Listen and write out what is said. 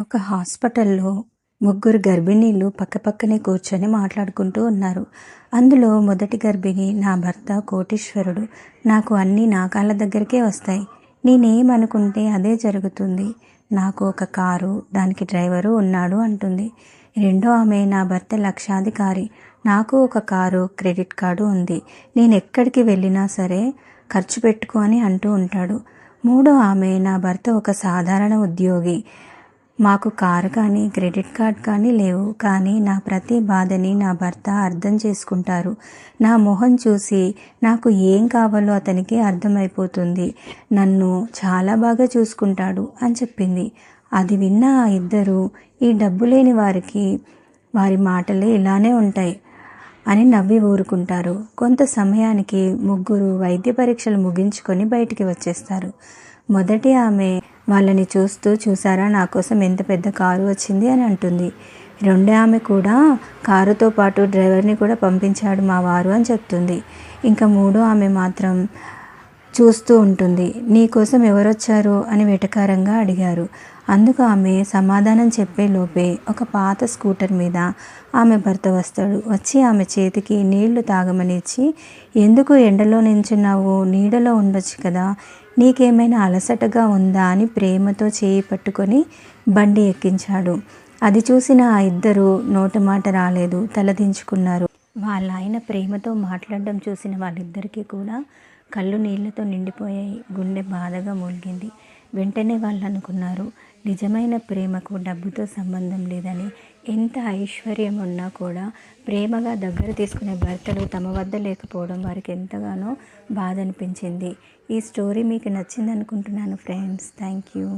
ఒక హాస్పిటల్లో ముగ్గురు గర్భిణీలు పక్కపక్కనే కూర్చొని మాట్లాడుకుంటూ ఉన్నారు. అందులో మొదటి గర్భిణి నా భర్త కోటీశ్వరుడు. నాకు అన్నీ నా కాళ్ళ దగ్గరికే వస్తాయి. నేనేమనుకుంటే అదే జరుగుతుంది. నాకు ఒక కారు దానికి డ్రైవరు ఉన్నాడు అంటుంది. రెండో ఆమె నా భర్త లక్షాధికారి. నాకు ఒక కారు క్రెడిట్ కార్డు ఉంది. నేను ఎక్కడికి వెళ్ళినా సరే ఖర్చు పెట్టుకో అని అంటూ ఉంటాడు. మూడో ఆమె నా భర్త ఒక సాధారణ ఉద్యోగి. మాకు కారు కానీ క్రెడిట్ కార్డ్ కానీ లేవు. కానీ నా ప్రతి బాధని నా భర్త అర్థం చేసుకుంటారు. నా మొహం చూసి నాకు ఏం కావాలో అతనికి అర్థమైపోతుంది. నన్ను చాలా బాగా చూసుకుంటాడు అని చెప్పింది. అది విన్న ఆ ఇద్దరు ఈ డబ్బు లేని వారికి వారి మాటలే ఇలానే ఉంటాయి. అని నవ్వి ఊరుకుంటారు. కొంత సమయానికి ముగ్గురు వైద్య పరీక్షలు ముగించుకొని బయటికి వచ్చేస్తారు. మొదటి ఆమె వాళ్ళని చూస్తూ చూసారా? నా కోసం ఎంత పెద్ద కారు వచ్చింది? అని అంటుంది. రెండో ఆమె కూడా కారుతో పాటు డ్రైవర్ని కూడా పంపించాడు మా వారు అని చెప్తుంది. ఇంకా మూడో ఆమె మాత్రం చూస్తూ ఉంటుంది. నీకోసం ఎవరొచ్చారు? అని వెటకారంగా అడిగారు. అందుకు ఆమె సమాధానం చెప్పే లోపే ఒక పాత స్కూటర్ మీద ఆమె భర్త వస్తాడు. వచ్చి ఆమె చేతికి నీళ్ళు తాగమని ఇచ్చి ఎందుకు ఎండలో నించున్నావు? నీడలో ఉండొచ్చు కదా. నీకేమైనా అలసటగా ఉందా? అని ప్రేమతో చేయి పట్టుకొని బండి ఎక్కించాడు. అది చూసిన ఆ ఇద్దరు నోటమాట రాలేదు. తలదించుకున్నారు. వాళ్ళ ఆయన ప్రేమతో మాట్లాడడం చూసిన వాళ్ళిద్దరికీ కూడా కళ్ళు నీళ్ళతో నిండిపోయాయి. గుండె బాధగా మూలిగింది. వెంటనే వాళ్ళు అనుకున్నారు నిజమైన ప్రేమకు డబ్బుతో సంబంధం లేదని. ఎంత ఐశ్వర్యం ఉన్నా కూడా ప్రేమగా దగ్గర తీసుకునే భర్తలు తమ వద్ద లేకపోవడం వారికి ఎంతగానో బాధ అనిపించింది. ఈ స్టోరీ మీకు నచ్చింది అనుకుంటున్నాను ఫ్రెండ్స్. Thank you